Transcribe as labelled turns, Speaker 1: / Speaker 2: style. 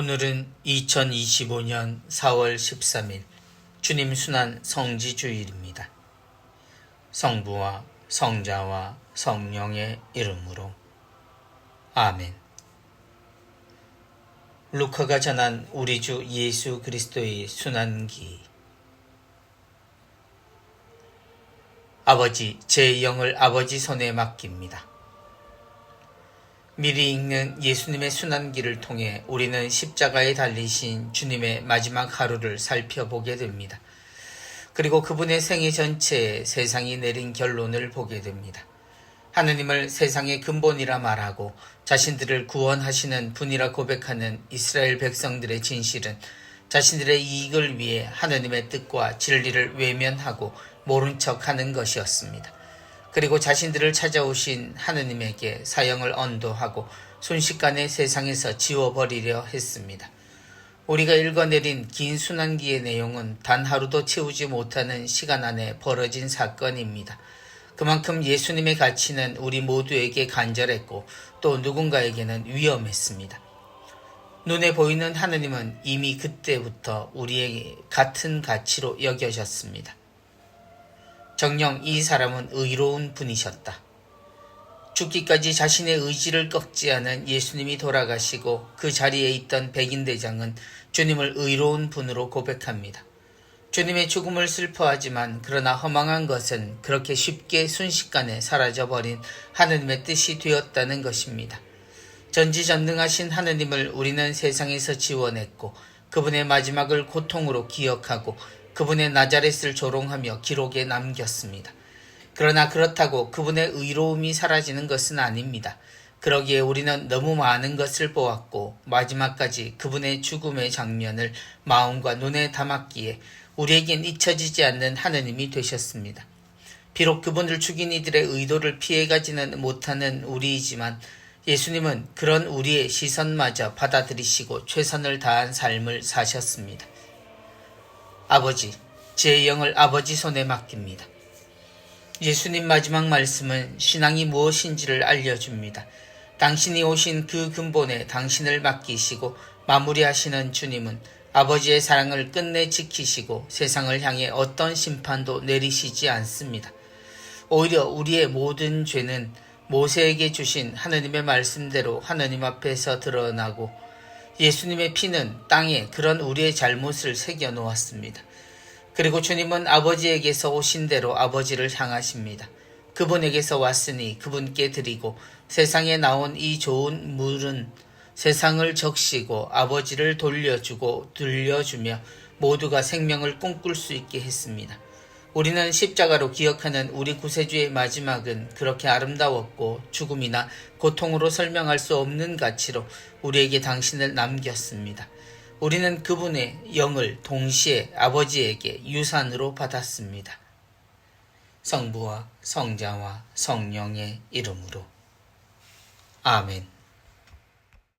Speaker 1: 오늘은 2025년 4월 13일 주님 순환 성지 주일입니다. 성부와 성자와 성령의 이름으로 아멘. 루카가 전한 우리 주 예수 그리스도의 순환기 아버지 제 영을 아버지 손에 맡깁니다. 미리 읽는 예수님의 순환기를 통해 우리는 십자가에 달리신 주님의 마지막 하루를 살펴보게 됩니다. 그리고 그분의 생애 전체에 세상이 내린 결론을 보게 됩니다. 하느님을 세상의 근본이라 말하고 자신들을 구원하시는 분이라 고백하는 이스라엘 백성들의 진실은 자신들의 이익을 위해 하느님의 뜻과 진리를 외면하고 모른 척 하는 것이었습니다. 그리고 자신들을 찾아오신 하느님에게 사형을 언도하고 순식간에 세상에서 지워버리려 했습니다. 우리가 읽어내린 긴 순환기의 내용은 단 하루도 채우지 못하는 시간 안에 벌어진 사건입니다. 그만큼 예수님의 가치는 우리 모두에게 간절했고 또 누군가에게는 위험했습니다. 눈에 보이는 하느님은 이미 그때부터 우리에게 같은 가치로 여겨졌습니다. 정녕 이 사람은 의로운 분이셨다. 죽기까지 자신의 의지를 꺾지 않은 예수님이 돌아가시고 그 자리에 있던 백인대장은 주님을 의로운 분으로 고백합니다. 주님의 죽음을 슬퍼하지만 그러나 허망한 것은 그렇게 쉽게 순식간에 사라져버린 하느님의 뜻이 되었다는 것입니다. 전지전능하신 하느님을 우리는 세상에서 지원했고 그분의 마지막을 고통으로 기억하고 그분의 나자렛을 조롱하며 기록에 남겼습니다. 그러나 그렇다고 그분의 의로움이 사라지는 것은 아닙니다. 그러기에 우리는 너무 많은 것을 보았고 마지막까지 그분의 죽음의 장면을 마음과 눈에 담았기에 우리에겐 잊혀지지 않는 하느님이 되셨습니다. 비록 그분을 죽인 이들의 의도를 피해가지는 못하는 우리이지만 예수님은 그런 우리의 시선마저 받아들이시고 최선을 다한 삶을 사셨습니다. 아버지, 제 영을 아버지 손에 맡깁니다. 예수님 마지막 말씀은 신앙이 무엇인지를 알려줍니다. 당신이 오신 그 근본에 당신을 맡기시고 마무리하시는 주님은 아버지의 사랑을 끝내 지키시고 세상을 향해 어떤 심판도 내리시지 않습니다. 오히려 우리의 모든 죄는 모세에게 주신 하느님의 말씀대로 하느님 앞에서 드러나고 예수님의 피는 땅에 그런 우리의 잘못을 새겨 놓았습니다. 그리고 주님은 아버지에게서 오신 대로 아버지를 향하십니다. 그분에게서 왔으니 그분께 드리고 세상에 나온 이 좋은 물은 세상을 적시고 아버지를 돌려주고 들려주며 모두가 생명을 꿈꿀 수 있게 했습니다. 우리는 십자가로 기억하는 우리 구세주의 마지막은 그렇게 아름다웠고 죽음이나 고통으로 설명할 수 없는 가치로 우리에게 당신을 남겼습니다. 우리는 그분의 영을 동시에 아버지에게 유산으로 받았습니다. 성부와 성자와 성령의 이름으로. 아멘.